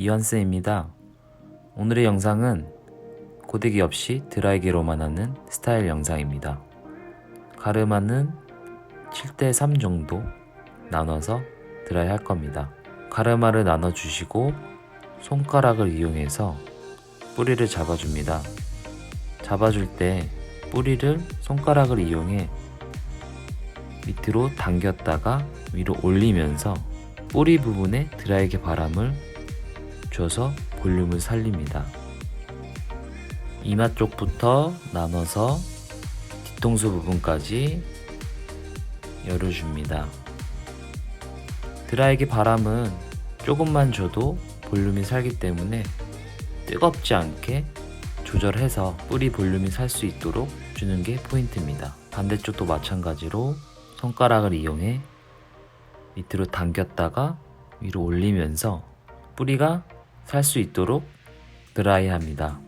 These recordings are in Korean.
이완쌤입니다. 오늘의 영상은 고데기 없이 드라이기로만 하는 스타일 영상입니다. 가르마는 7대3 정도 나눠서 드라이 할 겁니다. 가르마를 나눠주시고 손가락을 이용해서 뿌리를 잡아줍니다. 잡아줄 때 뿌리를 손가락을 이용해 밑으로 당겼다가 위로 올리면서 뿌리 부분에 드라이기 바람을 줘서 볼륨을 살립니다. 이마 쪽부터 나눠서 뒤통수 부분까지 열어줍니다. 드라이기 바람은 조금만 줘도 볼륨이 살기 때문에 뜨겁지 않게 조절해서 뿌리 볼륨이 살 수 있도록 주는 게 포인트입니다. 반대쪽도 마찬가지로 손가락을 이용해 밑으로 당겼다가 위로 올리면서 뿌리가 살 수 있도록 드라이 합니다.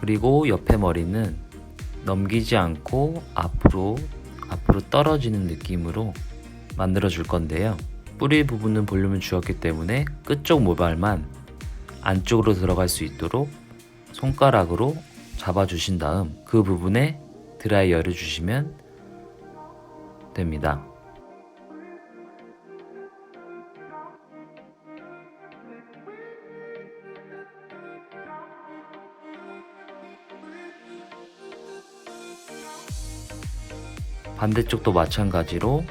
그리고 옆에 머리는 넘기지 않고 앞으로 앞으로 떨어지는 느낌으로 만들어 줄 건데요. 뿌리 부분은 볼륨을 주었기 때문에 끝쪽 모발만 안쪽으로 들어갈 수 있도록 손가락으로 잡아 주신 다음 그 부분에 드라이어를 주시면 됩니다. 반대쪽도 마찬가지로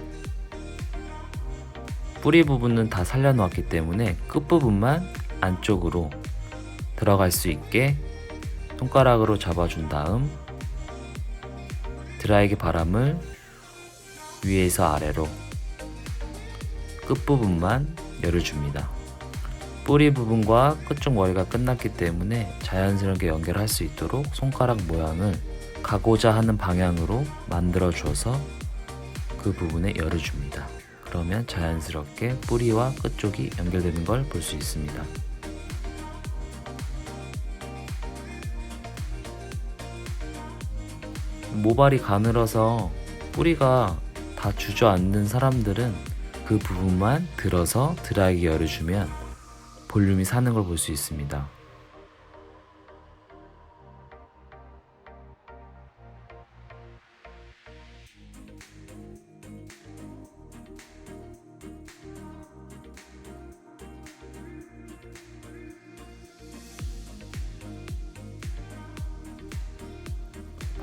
뿌리 부분은 다 살려놓았기 때문에 끝부분만 안쪽으로 들어갈 수 있게 손가락으로 잡아준 다음 드라이기 바람을 위에서 아래로 끝부분만 열어줍니다. 뿌리 부분과 끝쪽 머리가 끝났기 때문에 자연스럽게 연결할 수 있도록 손가락 모양을 가고자 하는 방향으로 만들어 줘서 그 부분에 열어줍니다. 그러면 자연스럽게 뿌리와 끝쪽이 연결되는 걸 볼 수 있습니다. 모발이 가늘어서 뿌리가 다 주저앉는 사람들은 그 부분만 들어서 드라이기 열어주면 볼륨이 사는 걸 볼 수 있습니다.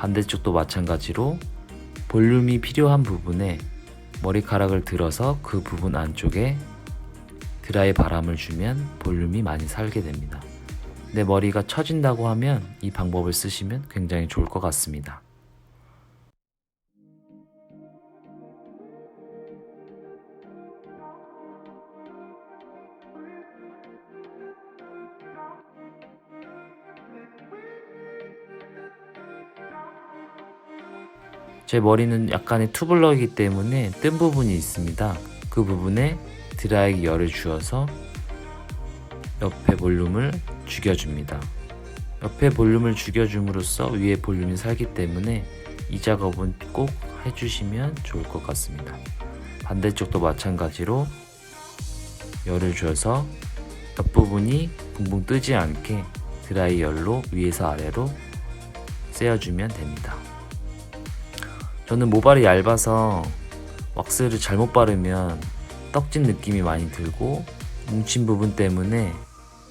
반대쪽도 마찬가지로 볼륨이 필요한 부분에 머리카락을 들어서 그 부분 안쪽에 드라이 바람을 주면 볼륨이 많이 살게 됩니다. 내 머리가 처진다고 하면 이 방법을 쓰시면 굉장히 좋을 것 같습니다. 제 머리는 약간의 투블럭이기 때문에 뜬 부분이 있습니다. 그 부분에 드라이기 열을 주어서 옆에 볼륨을 죽여줍니다. 옆에 볼륨을 죽여줌으로써 위에 볼륨이 살기 때문에 이 작업은 꼭 해주시면 좋을 것 같습니다. 반대쪽도 마찬가지로 열을 줘서 옆부분이 붕붕 뜨지 않게 드라이 열로 위에서 아래로 쐬어주면 됩니다. 저는 모발이 얇아서 왁스를 잘못 바르면 떡진 느낌이 많이 들고 뭉친 부분 때문에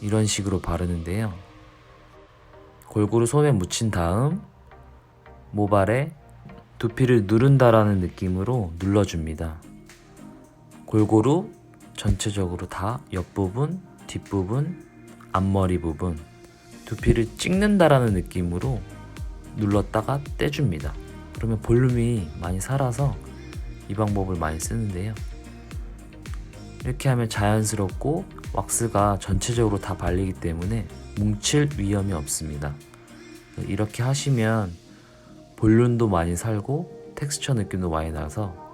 이런 식으로 바르는데요. 골고루 손에 묻힌 다음 모발에 두피를 누른다라는 느낌으로 눌러줍니다. 골고루 전체적으로 다 옆부분, 뒷부분, 앞머리 부분 두피를 찍는다라는 느낌으로 눌렀다가 떼줍니다. 그러면 볼륨이 많이 살아서 이 방법을 많이 쓰는데요. 이렇게 하면 자연스럽고 왁스가 전체적으로 다 발리기 때문에 뭉칠 위험이 없습니다. 이렇게 하시면 볼륨도 많이 살고 텍스처 느낌도 많이 나서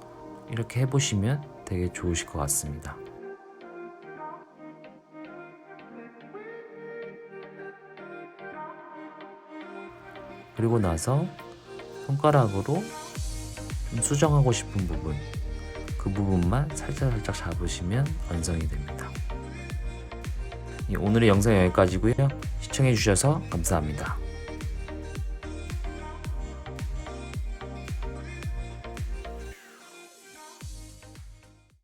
이렇게 해보시면 되게 좋으실 것 같습니다. 그리고 나서 손가락으로 좀 수정하고 싶은 부분 그 부분만 살짝살짝 잡으시면 완성이 됩니다. 예, 오늘의 영상 여기까지고요. 시청해주셔서 감사합니다.